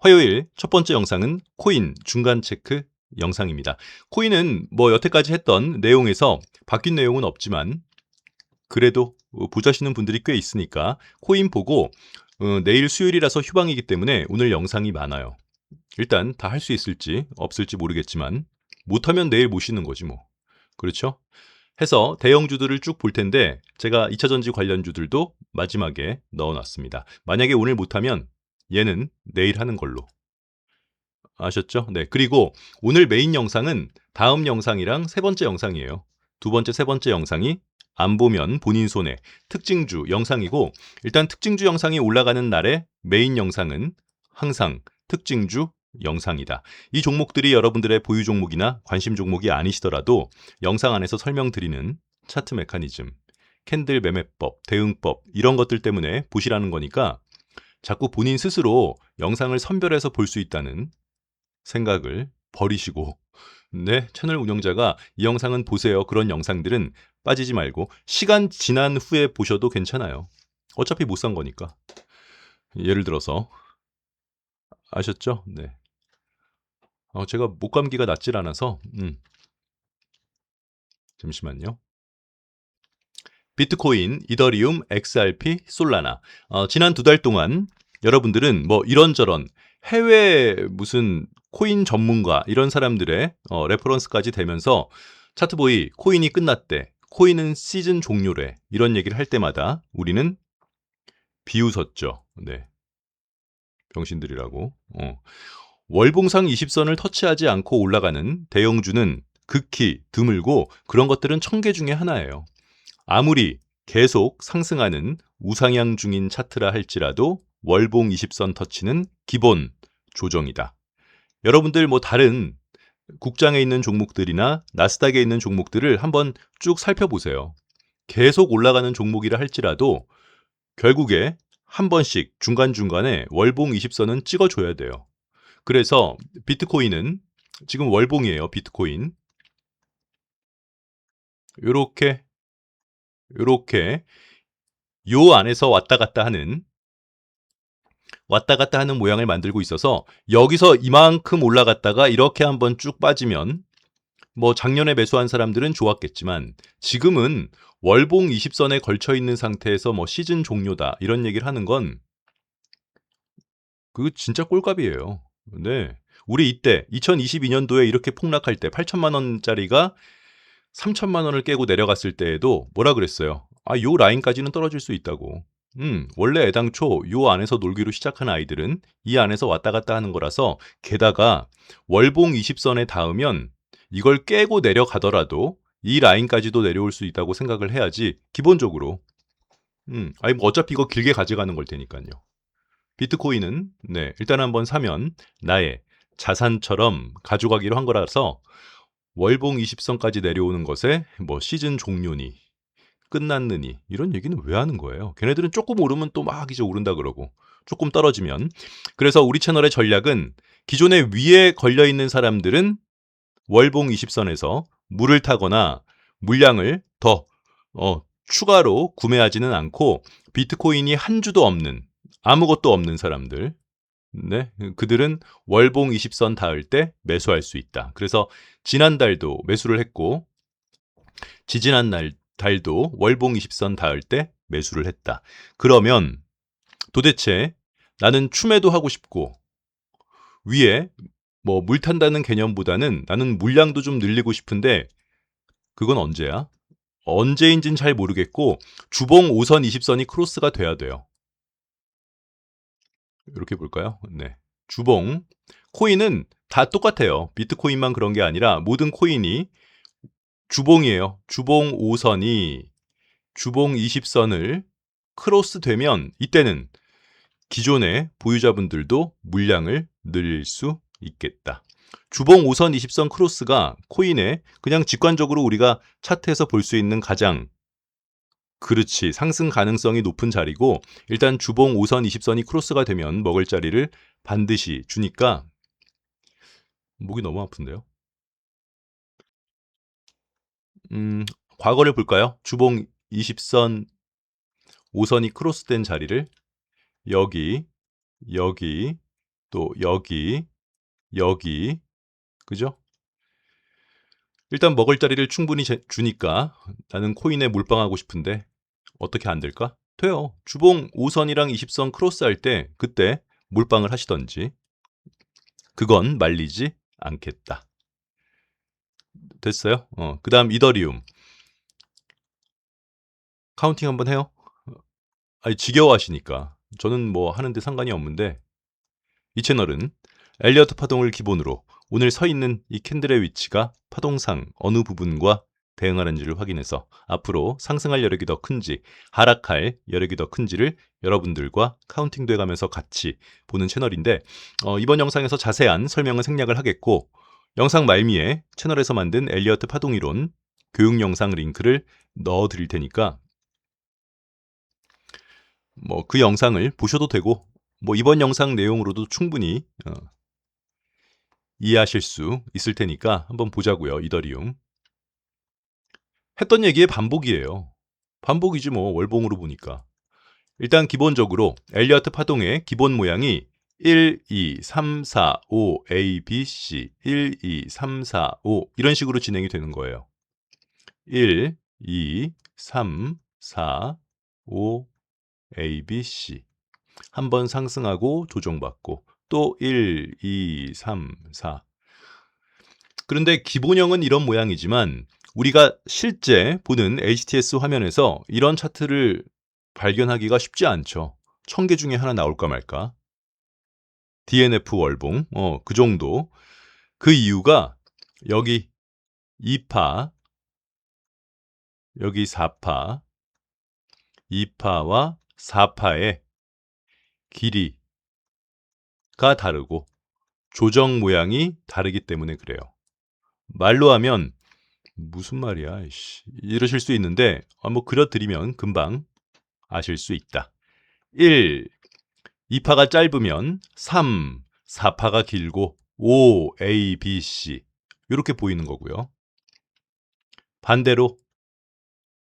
화요일 첫 번째 영상은 코인 중간 체크 영상입니다. 코인은 뭐 여태까지 했던 내용에서 바뀐 내용은 없지만 그래도 보자시는 분들이 꽤 있으니까 코인 보고 어, 내일 수요일이라서 휴방이기 때문에 오늘 영상이 많아요. 일단 다 할 수 있을지 없을지 모르겠지만 못하면 내일 모시는 거지 뭐. 그렇죠? 해서 대형주들을 쭉 볼 텐데 제가 2차 전지 관련주들도 마지막에 넣어놨습니다. 만약에 오늘 못하면 얘는 내일 하는 걸로. 아셨죠? 네. 그리고 오늘 메인 영상은 다음 영상이랑 세 번째 영상이에요. 두 번째, 세 번째 영상이 안 보면 본인 손해 특징주 영상이고 일단 특징주 영상이 올라가는 날에 메인 영상은 항상 특징주 영상이다. 이 종목들이 여러분들의 보유 종목이나 관심 종목이 아니시더라도 영상 안에서 설명드리는 차트 메커니즘, 캔들 매매법, 대응법 이런 것들 때문에 보시라는 거니까 자꾸 본인 스스로 영상을 선별해서 볼 수 있다는 생각을 버리시고 네, 채널 운영자가 이 영상은 보세요. 그런 영상들은 빠지지 말고 시간 지난 후에 보셔도 괜찮아요. 어차피 못 산 거니까. 예를 들어서 아셨죠? 네. 어, 제가 목감기가 낫질 않아서 음. 잠시만요. 비트코인, 이더리움, XRP, 솔라나. 어, 지난 두 달 동안 여러분들은 뭐 이런저런 해외 무슨 코인 전문가 이런 사람들의 어, 레퍼런스까지 되면서 차트보이 코인이 끝났대. 코인은 시즌 종료래. 이런 얘기를 할 때마다 우리는 비웃었죠. 네. 병신들이라고. 어. 월봉상 20선을 터치하지 않고 올라가는 대형주는 극히 드물고 그런 것들은 천개 중에 하나예요. 아무리 계속 상승하는 우상향 중인 차트라 할지라도 월봉 20선 터치는 기본 조정이다. 여러분들 뭐 다른 국장에 있는 종목들이나 나스닥에 있는 종목들을 한번 쭉 살펴보세요. 계속 올라가는 종목이라 할지라도 결국에 한 번씩 중간중간에 월봉 20선은 찍어줘야 돼요. 그래서 비트코인은 지금 월봉이에요. 비트코인. 요렇게 요렇게 요 안에서 왔다 갔다 하는 왔다 갔다 하는 모양을 만들고 있어서 여기서 이만큼 올라갔다가 이렇게 한번 쭉 빠지면 뭐 작년에 매수한 사람들은 좋았겠지만 지금은 월봉 20선에 걸쳐 있는 상태에서 뭐 시즌 종료다 이런 얘기를 하는 건 그거 진짜 꼴값이에요. 네. 우리 이때 2022년도에 이렇게 폭락할 때 8천만 원짜리가 3천만 원을 깨고 내려갔을 때에도 뭐라 그랬어요? 아, 요 라인까지는 떨어질 수 있다고. 음, 원래 애당초 요 안에서 놀기로 시작한 아이들은 이 안에서 왔다 갔다 하는 거라서 게다가 월봉 20선에 닿으면 이걸 깨고 내려가더라도 이 라인까지도 내려올 수 있다고 생각을 해야지 기본적으로 음, 아니 뭐 어차피 이거 길게 가져가는 걸 테니까요. 비트코인은 네, 일단 한번 사면 나의 자산처럼 가져가기로 한 거라서 월봉 20선까지 내려오는 것에 뭐 시즌 종료니 끝났느니 이런 얘기는 왜 하는 거예요? 걔네들은 조금 오르면 또 막 이제 오른다 그러고 조금 떨어지면 그래서 우리 채널의 전략은 기존에 위에 걸려 있는 사람들은 월봉 20선에서 물을 타거나 물량을 더 어, 추가로 구매하지는 않고 비트코인이 한 주도 없는 아무것도 없는 사람들 네, 그들은 월봉 20선 닿을 때 매수할 수 있다. 그래서 지난달도 매수를 했고 지지난 날 달도 월봉 20선 닿을 때 매수를 했다. 그러면 도대체 나는 추매도 하고 싶고 위에 뭐 물 탄다는 개념보다는 나는 물량도 좀 늘리고 싶은데 그건 언제야? 언제인진 잘 모르겠고 주봉 5선 20선이 크로스가 돼야 돼요. 이렇게 볼까요? 네. 주봉 코인은 다 똑같아요. 비트코인만 그런 게 아니라 모든 코인이 주봉이에요. 주봉 5선이 주봉 20선을 크로스 되면 이때는 기존의 보유자분들도 물량을 늘릴 수 있겠다. 주봉 5선 20선 크로스가 코인에 그냥 직관적으로 우리가 차트에서 볼 수 있는 가장 그렇지 상승 가능성이 높은 자리고 일단 주봉 5선 20선이 크로스가 되면 먹을 자리를 반드시 주니까 목이 너무 아픈데요. 음, 과거를 볼까요? 주봉 20선 5선이 크로스된 자리를 여기, 여기, 또 여기, 여기, 그죠? 일단 먹을 자리를 충분히 제- 주니까 나는 코인에 몰빵하고 싶은데 어떻게 안 될까? 돼요. 주봉 5선이랑 20선 크로스할 때 그때 몰빵을 하시던지 그건 말리지 않겠다. 됐어요? 어, 그 다음 이더리움. 카운팅 한번 해요. 아니, 지겨워하시니까. 저는 뭐 하는데 상관이 없는데 이 채널은 엘리어트 파동을 기본으로 오늘 서 있는 이 캔들의 위치가 파동상 어느 부분과 대응하는지를 확인해서 앞으로 상승할 여력이 더 큰지 하락할 여력이 더 큰지를 여러분들과 카운팅 돼 가면서 같이 보는 채널인데 어, 이번 영상에서 자세한 설명은 생략을 하겠고 영상 말미에 채널에서 만든 엘리어트 파동이론 교육 영상 링크를 넣어 드릴 테니까 뭐 그 영상을 보셔도 되고 뭐 이번 영상 내용으로도 충분히 어, 이해하실 수 있을 테니까 한번 보자고요. 이더리움. 했던 얘기의 반복이에요. 반복이지 뭐 월봉으로 보니까. 일단 기본적으로 엘리어트 파동의 기본 모양이 1, 2, 3, 4, 5, A, B, C 1, 2, 3, 4, 5 이런 식으로 진행이 되는 거예요. 1, 2, 3, 4, 5, A, B, C 한 번 상승하고 조정받고 또 1, 2, 3, 4 그런데 기본형은 이런 모양이지만 우리가 실제 보는 HTS 화면에서 이런 차트를 발견하기가 쉽지 않죠. 천 개 중에 하나 나올까 말까. DNF 월봉, 어, 그 정도. 그 이유가 여기 2파, 여기 4파, 2파와 4파의 길이가 다르고 조정 모양이 다르기 때문에 그래요. 말로 하면 무슨 말이야, 이씨. 이러실 수 있는데 아, 뭐 그려드리면 금방 아실 수 있다. 1. 2파가 짧으면 3, 4파가 길고 5, A, B, C 이렇게 보이는 거고요. 반대로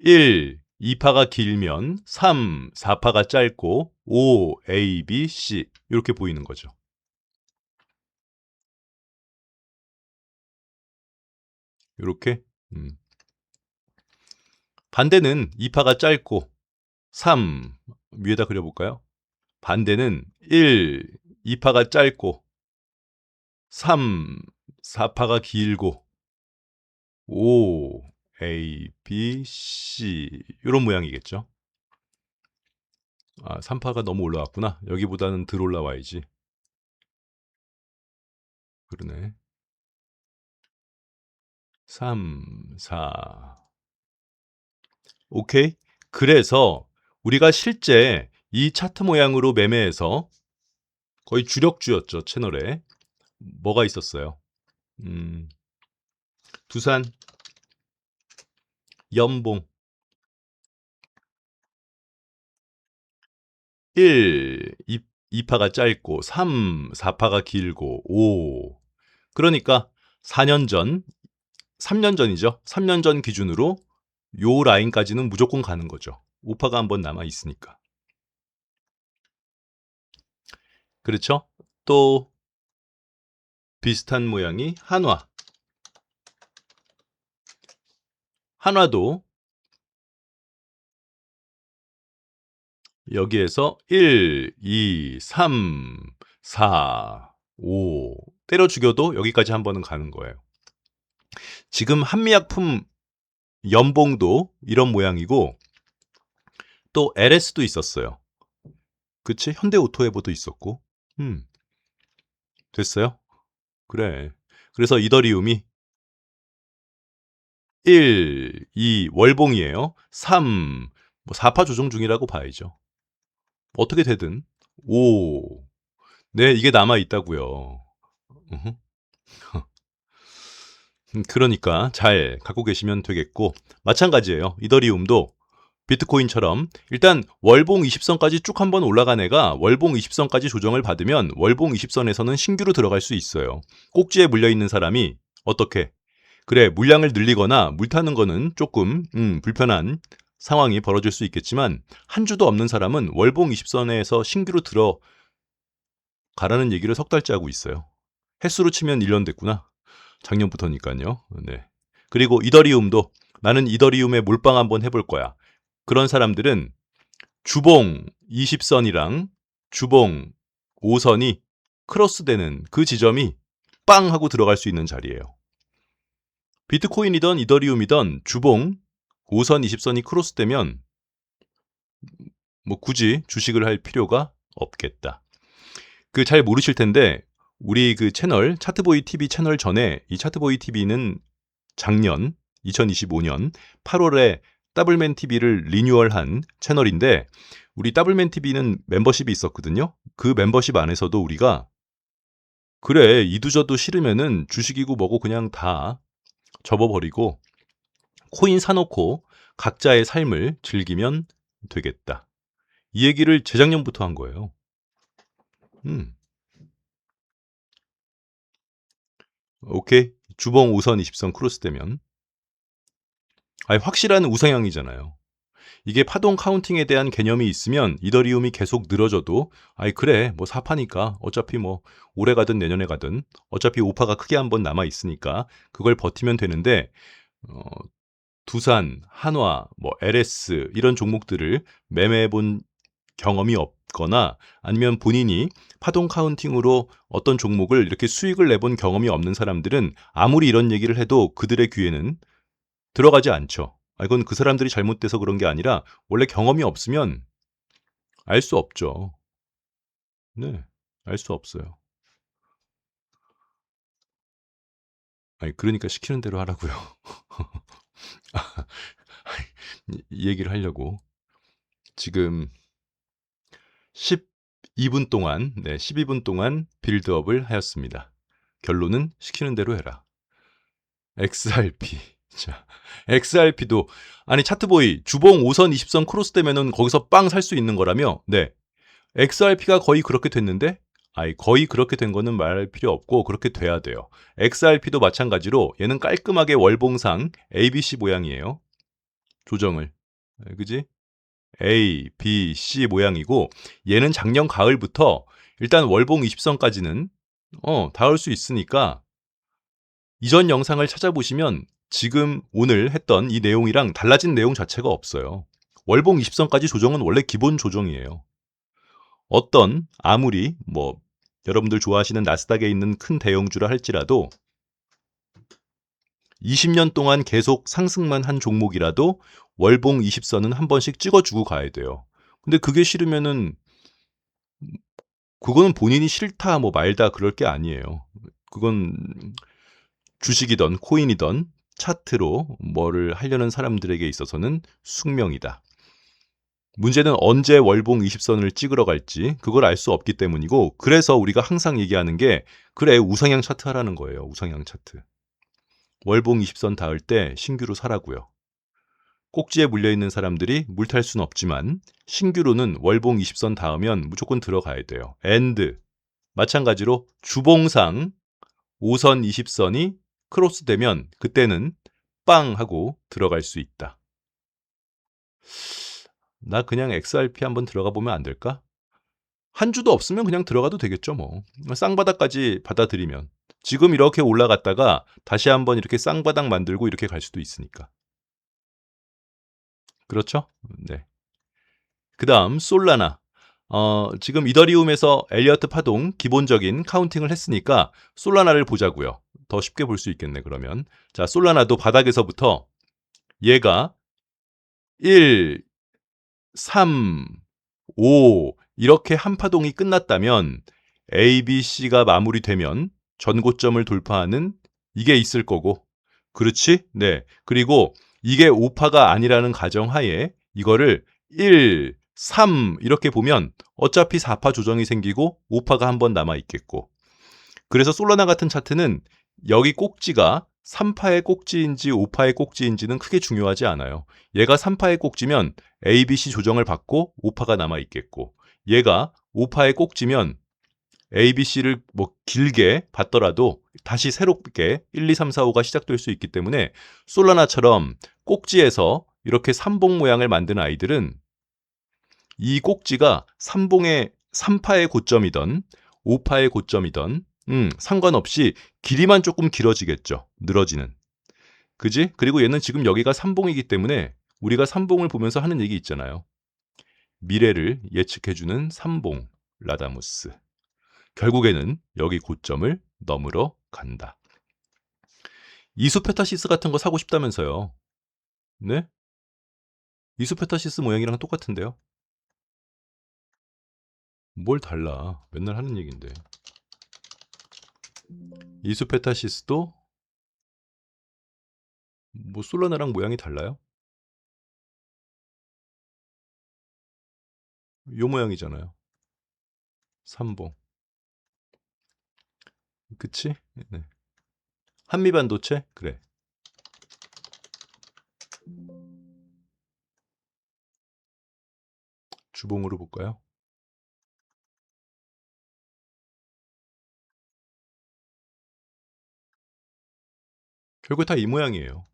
1, 2파가 길면 3, 4파가 짧고 5, A, B, C 이렇게 보이는 거죠. 이렇게 음. 반대는 2파가 짧고 3 위에다 그려볼까요? 반대는 1, 2파가 짧고 3, 4파가 길고 5, A, B, C 이런 모양이겠죠. 아, 3파가 너무 올라왔구나. 여기보다는 덜 올라와야지. 그러네. 3, 4. 오케이. 그래서 우리가 실제 이 차트 모양으로 매매해서 거의 주력주였죠, 채널에. 뭐가 있었어요? 음, 두산, 연봉. 1, 2, 2파가 짧고 3, 4파가 길고 5. 그러니까 4년 전, 3년 전이죠. 3년 전 기준으로 요 라인까지는 무조건 가는 거죠. 5파가 한 번 남아 있으니까. 그렇죠? 또 비슷한 모양이 한화. 한화도 여기에서 1, 2, 3, 4, 5 때려 죽여도 여기까지 한 번은 가는 거예요. 지금 한미약품 연봉도 이런 모양이고 또 LS도 있었어요. 그치? 현대오토에보도 있었고. 음. 됐어요? 그래. 그래서 이더리움이 1, 2 월봉이에요. 3, 뭐 4파 조정 중이라고 봐야죠. 어떻게 되든 5. 네, 이게 남아 있다고요. 음, 그러니까 잘 갖고 계시면 되겠고 마찬가지예요. 이더리움도 비트코인처럼 일단 월봉 20선까지 쭉 한번 올라간 애가 월봉 20선까지 조정을 받으면 월봉 20선에서는 신규로 들어갈 수 있어요. 꼭지에 물려 있는 사람이 어떻게? 그래 물량을 늘리거나 물 타는 거는 조금 음, 불편한 상황이 벌어질 수 있겠지만 한 주도 없는 사람은 월봉 20선에서 신규로 들어가도 가라는 얘기를 석 달째 하고 있어요. 횟수로 치면 1년 됐구나. 작년부터니까요. 네. 그리고 이더리움도 나는 이더리움에 몰빵 한번 해볼 거야. 그런 사람들은 주봉 20선이랑 주봉 5선이 크로스되는 그 지점이 빵 하고 들어갈 수 있는 자리예요. 비트코인이던 이더리움이던 주봉 5선 20선이 크로스되면 뭐 굳이 주식을 할 필요가 없겠다. 그 잘 모르실 텐데 우리 그 채널 차트보이 TV 채널 전에 이 차트보이 TV는 작년 2025년 8월에 더블맨 TV를 리뉴얼한 채널인데 우리 더블맨 TV는 멤버십이 있었거든요. 그 멤버십 안에서도 우리가 그래 이두저도 싫으면은 주식이고 뭐고 그냥 다 접어버리고 코인 사놓고 각자의 삶을 즐기면 되겠다. 이 얘기를 재작년부터 한 거예요. 음. 오케이. 주봉 5선 20선 크로스 되면. 아니, 확실한 우상향이잖아요. 이게 파동 카운팅에 대한 개념이 있으면 이더리움이 계속 늘어져도 아이 그래 뭐 사파니까 어차피 뭐 올해 가든 내년에 가든 어차피 오파가 크게 한 번 남아 있으니까 그걸 버티면 되는데 어, 두산, 한화, 뭐 LS 이런 종목들을 매매해 본 경험이 없 거나 아니면 본인이 파동 카운팅으로 어떤 종목을 이렇게 수익을 내본 경험이 없는 사람들은 아무리 이런 얘기를 해도 그들의 귀에는 들어가지 않죠. 아, 이건 그 사람들이 잘못돼서 그런 게 아니라 원래 경험이 없으면 알 수 없죠. 네, 알 수 없어요. 아니, 그러니까 시키는 대로 하라고요. 이 얘기를 하려고. 지금 12분 동안, 네, 12분 동안 빌드업을 하였습니다. 결론은 시키는 대로 해라. XRP. 자, XRP도 아니 차트보이 주봉 5선 20선 크로스 되면은 거기서 빵 살 수 있는 거라며. 네. XRP가 거의 그렇게 됐는데 아니 거의 그렇게 된 거는 말할 필요 없고 그렇게 돼야 돼요. XRP도 마찬가지로 얘는 깔끔하게 월봉상 ABC 모양이에요. 조정을. 네, 그지? A, B, C 모양이고 얘는 작년 가을부터 일단 월봉 20선까지는 어, 닿을 수 있으니까 이전 영상을 찾아보시면 지금 오늘 했던 이 내용이랑 달라진 내용 자체가 없어요. 월봉 20선까지 조정은 원래 기본 조정이에요. 어떤 아무리 뭐 여러분들 좋아하시는 나스닥에 있는 큰 대형주라 할지라도 20년 동안 계속 상승만 한 종목이라도 월봉 20선은 한 번씩 찍어주고 가야 돼요. 근데 그게 싫으면은 그거는 본인이 싫다 뭐 말다 그럴 게 아니에요. 그건 주식이던 코인이던 차트로 뭐를 하려는 사람들에게 있어서는 숙명이다. 문제는 언제 월봉 20선을 찍으러 갈지 그걸 알 수 없기 때문이고 그래서 우리가 항상 얘기하는 게 그래 우상향 차트 하라는 거예요. 우상향 차트. 월봉 20선 닿을 때 신규로 사라고요. 꼭지에 물려 있는 사람들이 물탈 수는 없지만 신규로는 월봉 20선 닿으면 무조건 들어가야 돼요. 엔드 마찬가지로 주봉상 5선 20선이 크로스 되면 그때는 빵 하고 들어갈 수 있다. 나 그냥 XRP 한번 들어가 보면 안 될까? 한 주도 없으면 그냥 들어가도 되겠죠, 뭐. 쌍바닥까지 받아들이면. 지금 이렇게 올라갔다가 다시 한번 이렇게 쌍바닥 만들고 이렇게 갈 수도 있으니까. 그렇죠? 네. 그 다음, 솔라나. 어, 지금 이더리움에서 엘리어트 파동 기본적인 카운팅을 했으니까 솔라나를 보자고요. 더 쉽게 볼 수 있겠네, 그러면. 자, 솔라나도 바닥에서부터 얘가 1, 3, 5 이렇게 한 파동이 끝났다면 A, B, C가 마무리되면 전고점을 돌파하는 이게 있을 거고. 그렇지? 네. 그리고 이게 5파가 아니라는 가정하에 이거를 1, 3 이렇게 보면 어차피 4파 조정이 생기고 5파가 한 번 남아 있겠고. 그래서 솔라나 같은 차트는 여기 꼭지가 3파의 꼭지인지 5파의 꼭지인지는 크게 중요하지 않아요. 얘가 3파의 꼭지면 ABC 조정을 받고 5파가 남아 있겠고 얘가 5파의 꼭지면 ABC를 뭐 길게 받더라도 다시 새롭게 1, 2, 3, 4, 5가 시작될 수 있기 때문에 솔라나처럼 꼭지에서 이렇게 삼봉 모양을 만든 아이들은 이 꼭지가 삼봉의 3파의 고점이던 오파의 고점이던 음, 상관없이 길이만 조금 길어지겠죠. 늘어지는. 그지? 그리고 얘는 지금 여기가 삼봉이기 때문에 우리가 삼봉을 보면서 하는 얘기 있잖아요. 미래를 예측해주는 삼봉 라다무스. 결국에는 여기 고점을 넘으러 간다. 이수페타시스 같은 거 사고 싶다면서요. 네? 이수페타시스 모양이랑 똑같은데요. 뭘 달라. 맨날 하는 얘긴데. 이수페타시스도 뭐 솔라나랑 모양이 달라요? 요 모양이잖아요. 삼봉. 그치? 네. 한미반도체? 그래. 주봉으로 볼까요? 결국 다 이 모양이에요.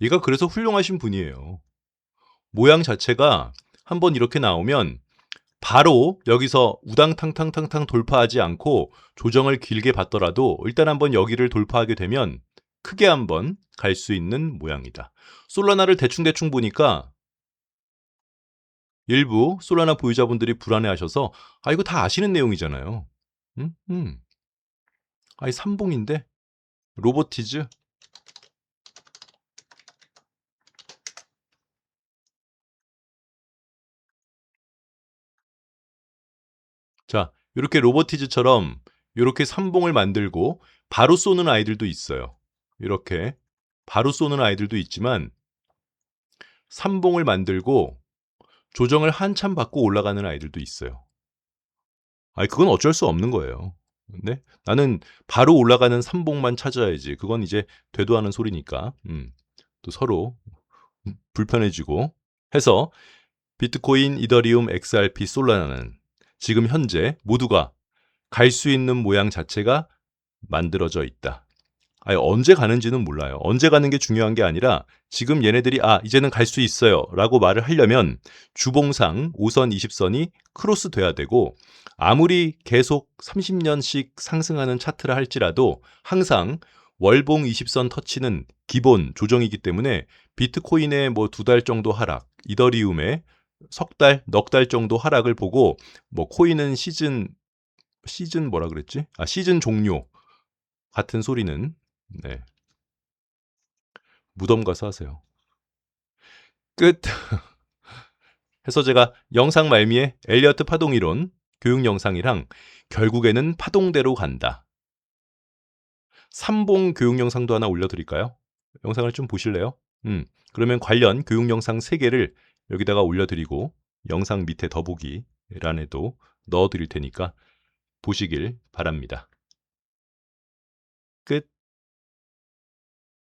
얘가 그래서 훌륭하신 분이에요. 모양 자체가 한번 이렇게 나오면 바로 여기서 우당탕탕탕탕 돌파하지 않고 조정을 길게 받더라도 일단 한번 여기를 돌파하게 되면 크게 한번 갈 수 있는 모양이다. 솔라나를 대충대충 보니까 일부 솔라나 보유자분들이 불안해하셔서 아 이거 다 아시는 내용이잖아요. 음, 음. 아이 삼봉인데 로보티즈 자, 이렇게 로보티즈처럼 이렇게 삼봉을 만들고 바로 쏘는 아이들도 있어요. 이렇게 바로 쏘는 아이들도 있지만 삼봉을 만들고 조정을 한참 받고 올라가는 아이들도 있어요. 아니 그건 어쩔 수 없는 거예요. 네? 나는 바로 올라가는 삼봉만 찾아야지. 그건 이제 되도 않은 소리니까. 음, 또 서로 불편해지고 해서 비트코인, 이더리움, XRP, 솔라나는 지금 현재 모두가 갈 수 있는 모양 자체가 만들어져 있다. 아니, 언제 가는지는 몰라요. 언제 가는 게 중요한 게 아니라 지금 얘네들이 아 이제는 갈 수 있어요 라고 말을 하려면 주봉상 5선 20선이 크로스 돼야 되고 아무리 계속 30년씩 상승하는 차트라 할지라도 항상 월봉 20선 터치는 기본 조정이기 때문에 비트코인의 뭐 두 달 정도 하락, 이더리움의 석 달, 넉 달 정도 하락을 보고 뭐 코인은 시즌 시즌 뭐라 그랬지? 아 시즌 종료 같은 소리는 네. 무덤 가서 하세요. 끝. 해서 제가 영상 말미에 엘리어트 파동 이론 교육 영상이랑 결국에는 파동대로 간다. 삼봉 교육 영상도 하나 올려 드릴까요? 영상을 좀 보실래요? 음, 그러면 관련 교육 영상 3개를 여기다가 올려드리고 영상 밑에 더보기 란에도 넣어드릴 테니까 보시길 바랍니다. 끝.